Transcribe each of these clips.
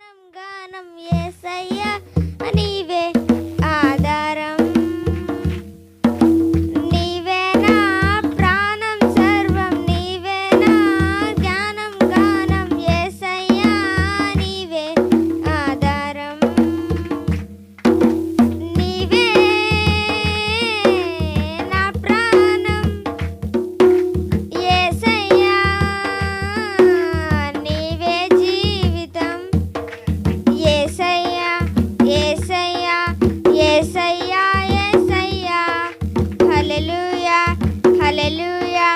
గానం గానం ఏసయ్యా. హల్లెలూయా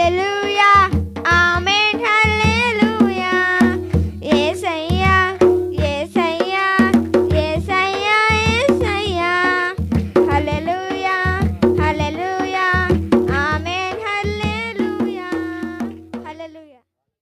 Alléluia.